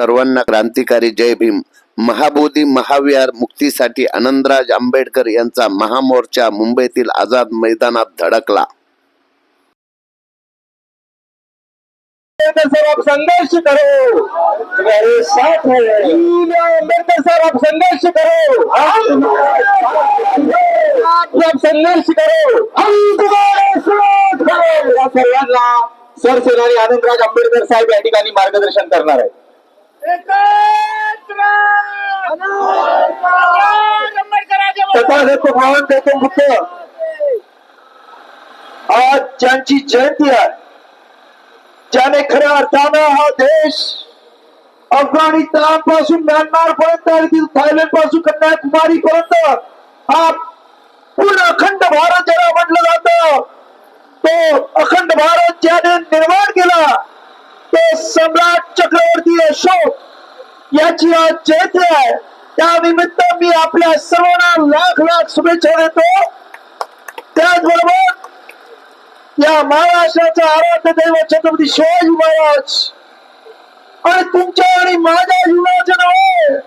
सर्वांना क्रांतिकारी जय भीम. महाबोधी महाविहार मुक्तीसाठी आनंदराज आंबेडकर यांचा महामोर्चा मुंबईतील आझाद मैदानात धडकला. अम्बेडकर साहब आप संघर्ष करो. तुम्हारे साथ है. साहब आप संघर्ष करो. आप संघर्ष करो हम तुम्हारे साथ या सर्वांना सरसेनानी आनंदराज आंबेडकर साहेब या ठिकाणी मार्गदर्शन करणार आहे तथागत भगवान गौतम बुद्ध आज ज्यांची जयंती आहे ज्याने खऱ्या अर्थानं हा देश अफगाणिस्तानपासून म्यानमार पर्यंत थायलंडपासून कन्याकुमारी पर्यंत हा पूर्ण अखंड भारत ज्याला म्हटलं जात तो अखंड भारत ज्याने निर्माण केला ते सम्राट चक्रवर्ती अशोक याची आज जयंती आहे. त्यानिमित्त मी आपल्या सर्वांना लाख लाख शुभेच्छा देतो. त्याचबरोबर या महाराष्ट्राचा आराध्य दैव छत्रपती शिवाजी महाराज आणि तुमच्या आणि माझ्या जीवनाच्या नव्हे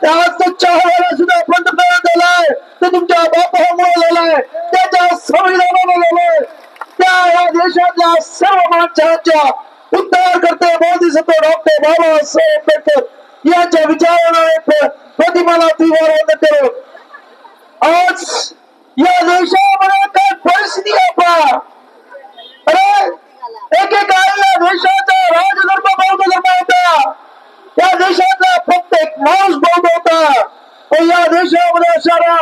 त्या आजच्या हवाला सुद्धा पंतप्रधान झालाय. तो तुमच्या बापामुळे झालाय. त्याच्या संविधानामुळे झालाय. त्या या देशातल्या सर्व माणसांच्या उद्धार करते बोधिसत्व डॉक्टर बाबासाहेब आंबेडकर. यांच्या विचारांना प्रतिमाला त्रिवार वंदन करत आज या देशामध्ये काय परिस्थिती आहे पहा अरे एकेकाळी या देशाचा राजधर्म बौद्ध धर्म होता या देशातला प्रत्येक माणूस बौद्ध होता पण या देशामध्ये असणारा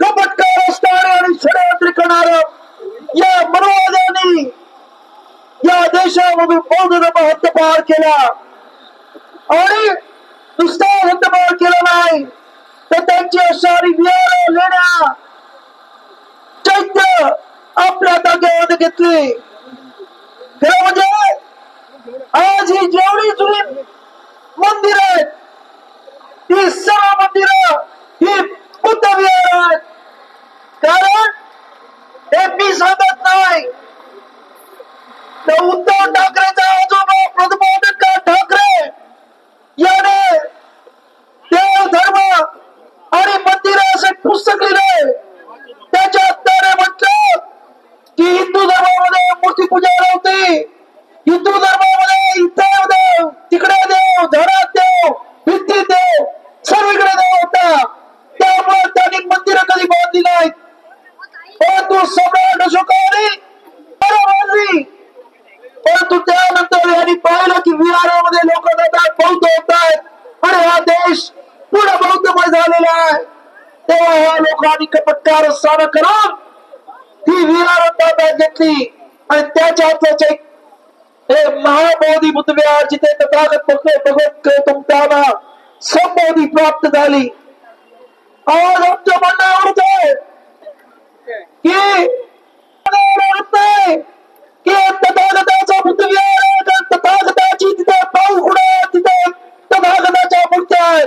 कपटकार असणारा आणि षडयंत्री करणारा या मनोवाद्यांनी या देशामधून बौद्ध धर्म हद्दपार केला आणि नुसता हद्दपार केला नाही. तर त्यांची असणारी विहार लेण्या. चैत्य आपल्या ताब्यामध्ये घेतली. खरं म्हणजे आज ही जेवढी जुनी मंदिर आहेत ही सर्व मंदिर ही बुद्ध विहार आहेत. कारण हे मी सांगत नाही. तर उद्धव ठाकरे आजोबा प्रदमोदनकर ठाकरे याने देव धर्म आणि मंदिर असे पुस्तक लिहिले त्याच्यात त्याने म्हटलं की हिंदू धर्मामध्ये मूर्ती पूजा नव्हती हिंदू धर्मामध्ये इथे देव तिकडे देव धरात देव भिंतीत देव सर्वीकडे देव होता त्यामुळे त्यांनी मंदिरं कधी बांधली नाहीत परंतु सम्राट अशोकाने बरं बांधली परंतु त्यानंतर यांनी पाहिलं की विहारामध्ये लोक जातात बौद्ध होत आहेत आणि हा देश पुढे आलाय तेव्हा हो, या हो, लोकांनी कपटकार सारा करून ती विहार ताब्यात घेतली. आणि त्याच्या एक हे महाबोधी बुद्ध जिथे तथागत भगवत भगत तुमताना संबोधी प्राप्त झाली. आज आमच्या म्हणण्यावरच आहे की की तथागताचा बुद्ध तथागताची तिथे पाऊकुडा तिथे तथागताच्या मूर्त्या आहेत.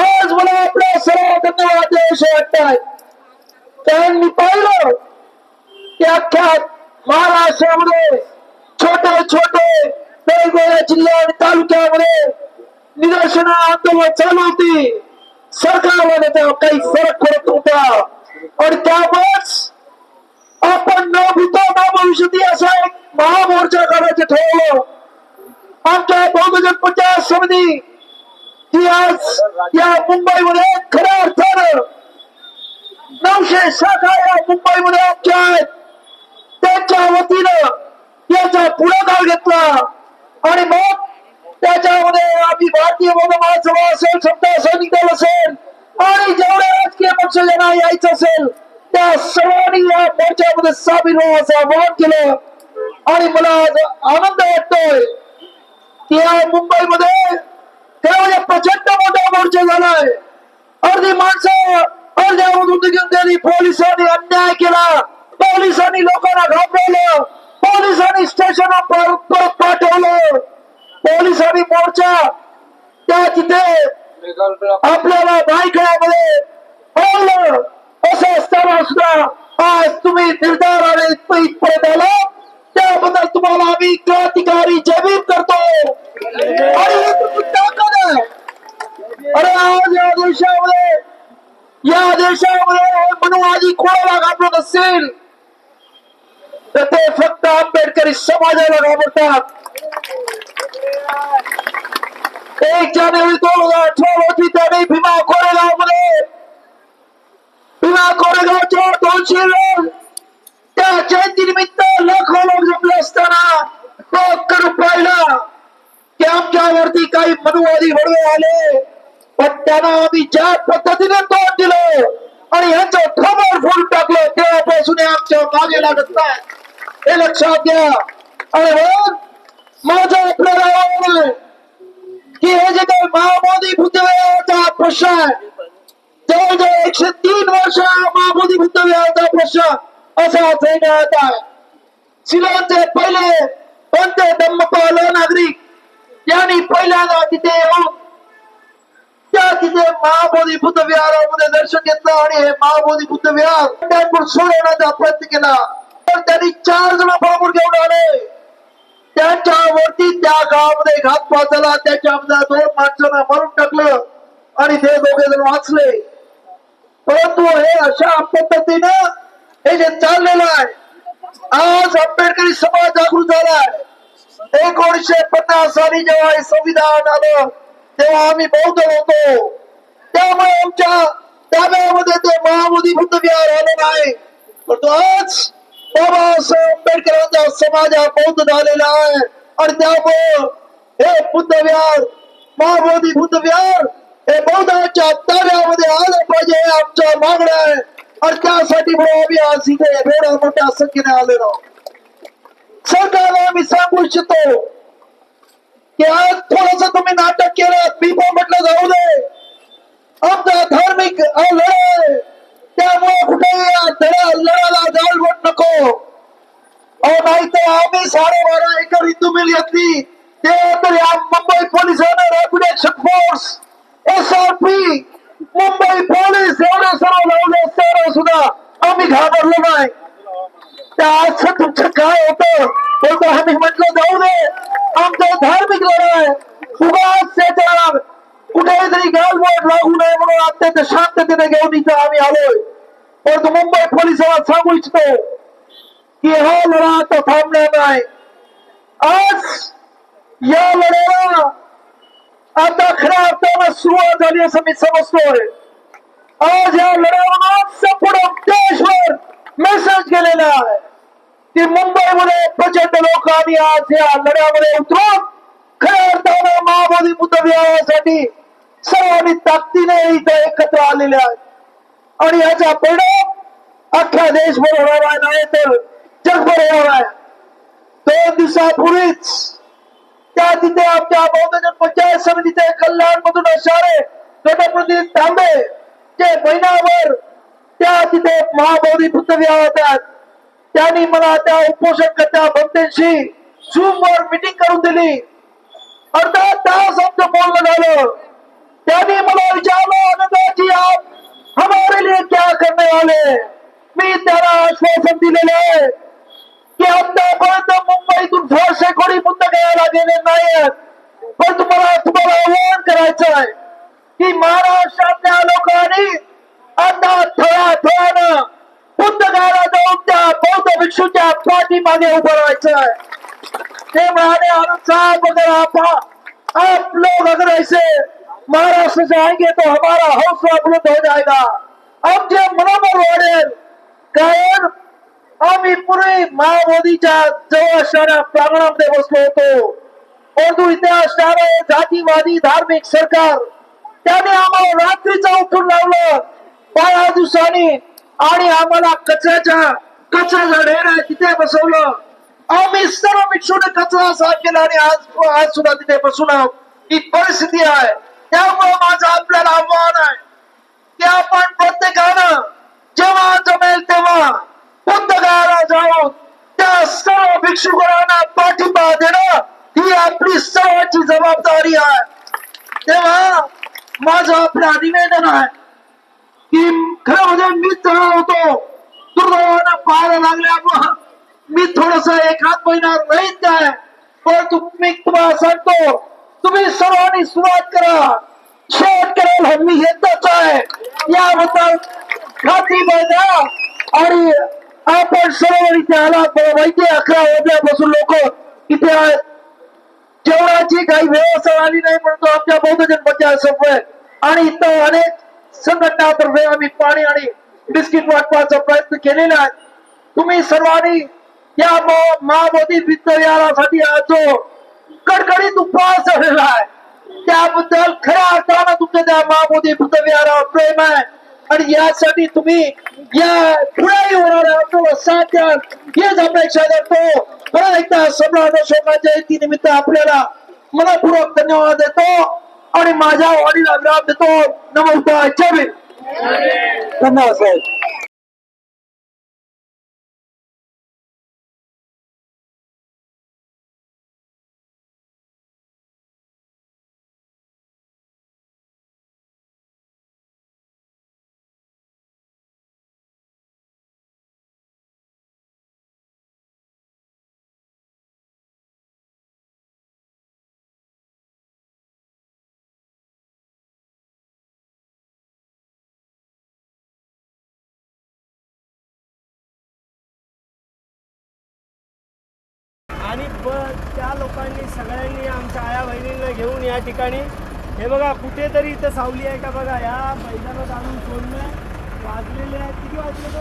आज मला आपल्या सर्व धन्यवाद द्यायचे कारण मी पाहिलं की अख्ख्या महाराष्ट्रामध्ये छोटे छोटे वेगवेगळ्या जिल्हा आणि तालुक्यामध्ये निदर्शनं आंदोलन चालू होती. सरकारमध्ये तेव्हा काही फरक पडत नव्हता. आणि त्यामुळेच आपण न भूतो न भविष्यती असा एक महामोर्चा करायचं ठरवलं. आमच्या बहुजन पंचायत समिती ती आज या मुंबईमध्ये खऱ्या अर्थानं नऊशे शाखा या मुंबईमध्ये आख्या आहेत त्यांच्या वतीनं याचा पुढाकार घेतला. आणि मग त्याच्यामध्ये आम्ही भारतीय बहुजन महासभा असेल सत्ता सैनिक दल असेल आणि जेवढे राजकीय पक्ष ज्यांना यायचं असेल त्या सर्वांनी या मोर्चामध्ये सामील व्हावं आवाहन केलं. आणि मला आज आनंद वाटतोय की या मुंबईमध्ये प्रचंड मोठा मोर्चा झालाय. अर्धी माणसं अर्ध्यामधून निघून गेली पोलिसांनी अन्याय केला. पोलिसांनी लोकांना घाबरवलं. पोलिसांनी स्टेशन परत पाठवलं. पोलिसांनी मोर्चा त्या तिथे आपल्याला भायखळ्यामध्ये पावलं असं असताना सुद्धा आज तुम्ही निर्धाराने इथपर्यंत आला त्याबद्दल तुम्हाला आम्ही क्रांतिकारी जमीन करतो आणि ही तुमची ताकद आहे अरे आज या देशामध्ये या देशामध्ये मनुवादी कोणाला असतील तर ते फक्त आंबेडकरी समाजाला घाबरतात. एक जानेवारी दोन हजार अठरा रोजी त्यांनी भीमा कोरेगावमध्ये भीमा कोरेगावच्या दोनशे लोक त्या जयंतीनिमित्त लाखो लोक जमले असताना तो करून पाहिला की आमच्यावरती काही मनुवादी वडवे आले पण त्यांना आम्ही ज्या पद्धतीने तोंड दिलं आणि ह्याचं खबर फुल टाकलं तेव्हापासून आमच्या मागे लागत नाही. हे लक्षात घ्या. आणि म्हणून माझं आपल्याला आव्हान आहे की हे जे काही महाबोधी बुद्धविहाराचा प्रश्न आहे जवळजवळ एकशे तीन वर्ष हा महाबोधी बुद्धविहाराचा प्रश्न असा येण्यात आहे. शिलांचे पहिले पंत धम्मपाल नागरिक यांनी पहिल्यांदा तिथे येऊन त्या तिथे महाबोधी बुद्ध विहारामध्ये दर्शन घेतलं आणि हे महाबोधी बुद्ध विहार सोडवण्याचा प्रयत्न केला. पण त्यांनी चार जण बरोबर घेऊन आले. त्यांच्यावरती त्या गावामध्ये घातपात झाला त्याच्या दोन माणसांना मारून टाकलं आणि ते दोघे जण वाचले. परंतु हे अशा पद्धतीनं हे जे चाललेलं आहे आज आंबेडकरी समाज जागृत झालाय. एकोणीशे पन्नास साली जेव्हा हे संविधान आलं तेव्हा आम्ही बौद्ध होतो. त्यामुळे आमच्या ताब्यामध्ये ते महाबोधी बुद्ध विहार आलं नाही. परंतु आज बाबासाहेब आंबेडकरांचा समाज हा बौद्ध झालेला आहे. आणि त्यामुळं हे बुद्ध विहार महाबोधी बुद्ध विहार हे बौद्धाच्या ताब्यामध्ये आलं पाहिजे हे आमच्या मागणं आहे. आणि त्यासाठी म्हणून आम्ही आज इथे एवढ्या मोठ्या संख्येने आलेलो सरकारला आम्ही सांगू इच्छितो की आज थोडस तुम्ही नाटक केलं मी पण म्हटलं जाऊ दे. आमचा धार्मिक लढाय त्यामुळे कुठेही या धडा लढायला जाळवट नको. अहो नाही तर आम्ही साडेबारा एकर हिंदू मिल घेतली. ते तरी मुंबई पोलिसांना rapid action force S R P Mumbai police एवढे सर्व लावले असताना सुद्धा आम्ही घाबरलो नाही. त्या आज तुमचं काय होतं? बोलतो आम्ही म्हटलं जाऊ दे आमचा धार्मिक लढा आहे. उगाच त्याच्या कुठेही तरी गालबोट लागू नये म्हणून अत्यंत शांततेने घेऊन इथं आम्ही आलोय. परंतु मुंबई पोलिसांना सांगू इच्छितो की हा लढा आता थांबणार नाही. आज या लढ्याला आता खऱ्या अर्थानं सुरुवात झाली असं मी समजतोय. आज या लढ्यावर संपूर्ण देशभर मेसेज केलेला आहे. ती मुंबईमध्ये प्रचंड लोकांनी आज या लढ्यामध्ये उतरून खऱ्या अर्थानं महाबोधी बुद्ध विहारासाठी सर्वांनी ताकदीने इथं एकत्र आलेले आहेत. आणि याचा परिणाम अख्ख्या देशभर होणार आहे नाही तर जगभर होणार आहे. दोन दिवसापूर्वीच त्या तिथे आमच्या बौद्धजन पंचायत समितीचे कल्याण मधून असणारे गटप्रतिनिधी तांबे जे महिनाभर त्या तिथे महाबोधी बुद्ध विहारात आहेत. त्यांनी मला त्या उपोषणकर्त्या भक्तांशी झूम वर मिटिंग करून दिली. अर्धा तास आमचं बोलणं झालं. त्यांनी मला विचारलं आनंदाची आप हमारे लिए क्या करने वाले मी त्याला आश्वासन दिलेले आहे की आतापर्यंत मुंबईतून फारसे कोणी बुद्ध घ्यायला गेले नाहीत पण तुम्हाला तुम्हाला आवाहन करायचं आहे की महाराष्ट्रातल्या लोकांनी आता थोड्या थोड्यानं बुद्ध गयाला जाऊन त्या बौद्ध भिक्षूच्या पाठीमागे उभं राहायचं आहे ते म्हणाले आनंद साहब अगर आप आप लोग अगर ऐसे महाराष्ट्र से आएंगे तो हमारा हौसला बुलंद हो जाएगा। अब आमचे मनोबल वाढेल कारण आम्ही पूर्वी महामोदीच्या जवळ असणाऱ्या प्रांगणामध्ये बसलो होतो. परंतु इथे असणारे जातीवादी धार्मिक सरकार त्याने आम्हाला रात्रीचं उठून लावलं. बारा दिवसांनी आणि आम्हाला कचऱ्याच्या कचरा ढेर आहे तिथे बसवलं. आम्ही सर्व मिक्षून कचरा साफ केला आणि आज आज सुद्धा तिथे बसून आहोत. ही परिस्थिती आहे. त्यामुळे माझं आपल्याला आव्हान आहे की आपण प्रत्येकानं जेव्हा जमेल तेव्हा बुद्धगाला जाऊन त्या सर्व भिक्षुकांना पाठिंबा देणं ही आपली सर्वांची जबाबदारी आहे. तेव्हा माझं आपलं निवेदन आहे. की खरं म्हणजे मीच चढणार होतो. दुर्दैवानं पाहायला लागल्यामुळं मी थोडस एक हात महिना नाही काय परंतु मी तुम्हाला सांगतो तुम्ही सर्वांनी सुरुवात करा. शेवट करेल मी येतच आहे. याबद्दल खात्री द्या आणि आपण सर्व इथे आलात मला माहिती अकरा वाजल्यापासून लोक इथे आहेत. जेवणाची काही व्यवस्था आली नाही म्हणून आमच्या बौद्ध जन्माच्या संपय आणि इथं अनेक संघटनातर्फे आम्ही पाणी आणि बिस्किट वाटपाचा प्रयत्न केलेला आहे. तुम्ही सर्वांनी या महाबोधी महामोदी विद्यालयासाठी आज जो कडकडीत उपवास झालेला आहे त्याबद्दल खऱ्या अर्थानं तुमचं त्या महाबोधी विद्यालयावर प्रेम आहे. आणि यासाठी तुम्ही या पुढेही होणाऱ्या आंदोलन साथ द्याल. हीच अपेक्षा करतो. परत एकदा सम्राट अशोका जयंती निमित्त आपल्याला मनपूर्वक धन्यवाद देतो. आणि माझ्या वाणीला विराम देतो. नमस्कार. जय धन्यवाद साहेब. आणि ब त्या लोकांनी सगळ्यांनी आमच्या आया बहिणींना घेऊन या ठिकाणी. हे बघा कुठेतरी इथं सावली आहे का बघा? या मैदानात आणून सोडलं वाजलेले आहेत. किती वाजले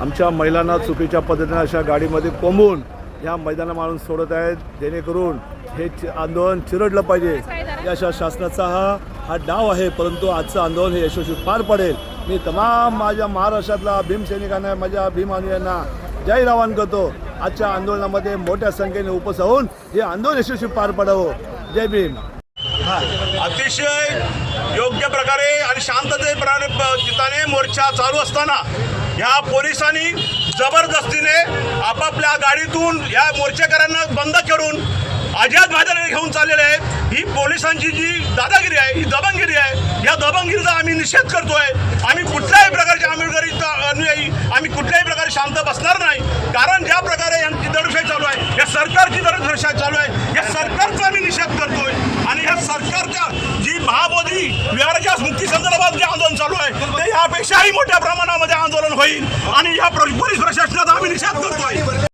आमच्या महिलांना चुकीच्या पद्धतीने अशा गाडीमध्ये कोंबून या मैदाना मारून सोडत आहेत. जेणेकरून हे चि- आंदोलन चिरडलं पाहिजे. या अशा शासनाचा हा हा डाव आहे परंतु आजचं आंदोलन हे यशस्वी पार पडेल. मी तमाम माझ्या महाराष्ट्रातल्या भीमसैनिकांना माझ्या भीम अनुयांना जय आवाहन करतो. आजच्या आंदोलनामध्ये मोठ्या संख्येने उपस्थित होऊन हे आंदोलन यशस्वी पार पडावं. जय भीम. अतिशय योग्य प्रकारे आणि शांततेप्रमाणे चिताने मोर्चा चालू असताना ह्या पोलिसांनी जबरदस्तीने आपापल्या गाडीतून या मोर्चेकऱ्यांना बंद करून अजाद मैदानाने घेऊन चाललेले आहेत. ही पोलिसांची जी दादागिरी आहे ही दबंगिरी आहे. या दबंगिरीचा आम्ही निषेध करतोय. आम्ही कुठल्याही प्रकारच्या आम्ही अनुयायी आम्ही कुठल्याही प्रकारे शांत बसणार नाही. कारण ज्या प्रकारे यांची दडपशाही चालू आहे या सरकारची दडपशाही चालू आहे या सरकारचा आम्ही निषेध करतोय. आणि या सरकारच्या जी महाबोधी विहाराच्या मुक्ती संदर्भात जे आंदोलन चालू आहे ते यापेक्षाही मोठ्या प्रमाणामध्ये आंदोलन होईल. आणि या पोलीस प्रशासनाचा आम्ही निषेध करतोय.